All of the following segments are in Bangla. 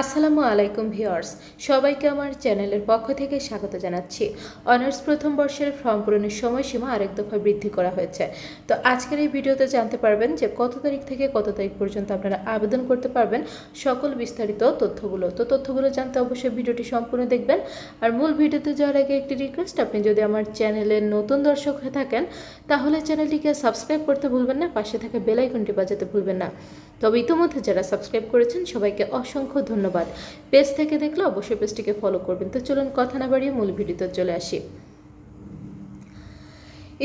আসসালামু আলাইকুম ভিউয়ার্স, সবাইকে আমার চ্যানেলের পক্ষ থেকে স্বাগত জানাচ্ছি। অনার্স প্রথম বর্ষের ফর্ম পূরণের সময়সীমা আরেক দফা বৃদ্ধি করা হয়েছে। তো আজকের এই ভিডিওতে জানতে পারবেন যে কত তারিখ থেকে কত তারিখ পর্যন্ত আপনারা আবেদন করতে পারবেন, সকল বিস্তারিত তথ্যগুলো। তো তথ্যগুলো জানতে অবশ্যই ভিডিওটি সম্পূর্ণ দেখবেন। আর মূল ভিডিওতে যাওয়ার আগে একটি রিকোয়েস্ট আপনি যদি আমার চ্যানেলের নতুন দর্শক হয়ে থাকেন, তাহলে চ্যানেলটিকে সাবস্ক্রাইব করতে ভুলবেন না, পাশে থাকা বেল আইকনটি বাজাতে ভুলবেন না। তবে ইতিমধ্যে যারা সাবস্ক্রাইব করেছেন, সবাইকে অসংখ্য ধন্যবাদ। পেজ থেকে দেখলে অবশ্যই পেজটিকে ফলো করবেন। তো চলুন কথা না বাড়িয়ে মূল ভিডিওতে চলে আসি।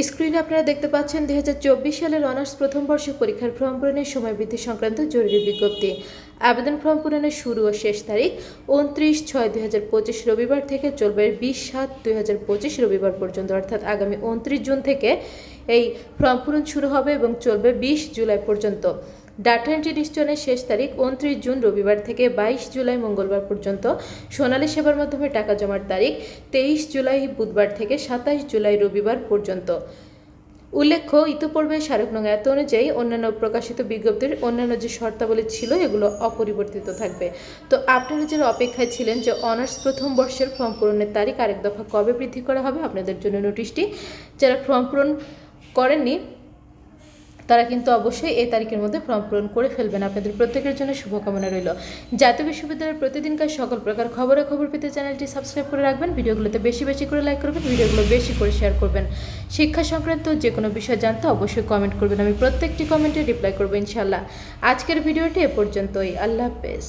স্ক্রিনে আপনারা দেখতে পাচ্ছেন দু হাজার চব্বিশ সালের অনার্স প্রথম বর্ষ পরীক্ষার ফর্ম পূরণের সময় বৃদ্ধি সংক্রান্ত জরুরি বিজ্ঞপ্তি। আবেদন ফর্ম পূরণের শুরু ও শেষ তারিখ উনত্রিশ ছয় দুই রবিবার থেকে চলবে বিশ সাত দুই রবিবার পর্যন্ত, অর্থাৎ আগামী উনত্রিশ জুন থেকে এই ফর্ম পূরণ শুরু হবে এবং চলবে বিশ জুলাই পর্যন্ত। ডাটা এন্ট্রি শেষ তারিখ উনত্রিশ জুন রবিবার থেকে বাইশ জুলাই মঙ্গলবার পর্যন্ত। সোনালী সেবার মাধ্যমে টাকা জমার তারিখ তেইশ জুলাই বুধবার থেকে সাতাশ জুলাই রবিবার পর্যন্ত। উল্লেখ্য, ইতিপূর্বে স্মারক নং এত অনুযায়ী অন্যান্য প্রকাশিত বিজ্ঞপ্তির অন্যান্য যে শর্তাবলী ছিল, এগুলো অপরিবর্তিত থাকবে। তো আপনারা যারা অপেক্ষায় ছিলেন যে অনার্স প্রথম বর্ষের ফর্ম পূরণের তারিখ আরেক দফা কবে বৃদ্ধি করা হবে, আপনাদের জন্য নোটিশটি, যারা ফর্ম পূরণ করেননি তারা কিন্তু অবশ্যই এই তারিখের মধ্যে ফর্ম পূরণ করে ফেলবেন। আপনাদের প্রত্যেকের জন্য শুভকামনা রইল। জাতীয় বিশ্ববিদ্যালয়ের প্রতিদিনকার সকল প্রকার খবরাখবর পেতে চ্যানেলটি সাবস্ক্রাইব করে রাখবেন। ভিডিওগুলোতে বেশি বেশি করে লাইক করবেন, ভিডিওগুলো বেশি করে শেয়ার করবেন। শিক্ষা সংক্রান্ত যে কোনো বিষয় জানতে অবশ্যই কমেন্ট করবেন। আমি প্রত্যেকটি কমেন্টে রিপ্লাই করব ইনশাল্লাহ আজকের ভিডিওটি এ পর্যন্তই। আল্লাহ হাফেজ।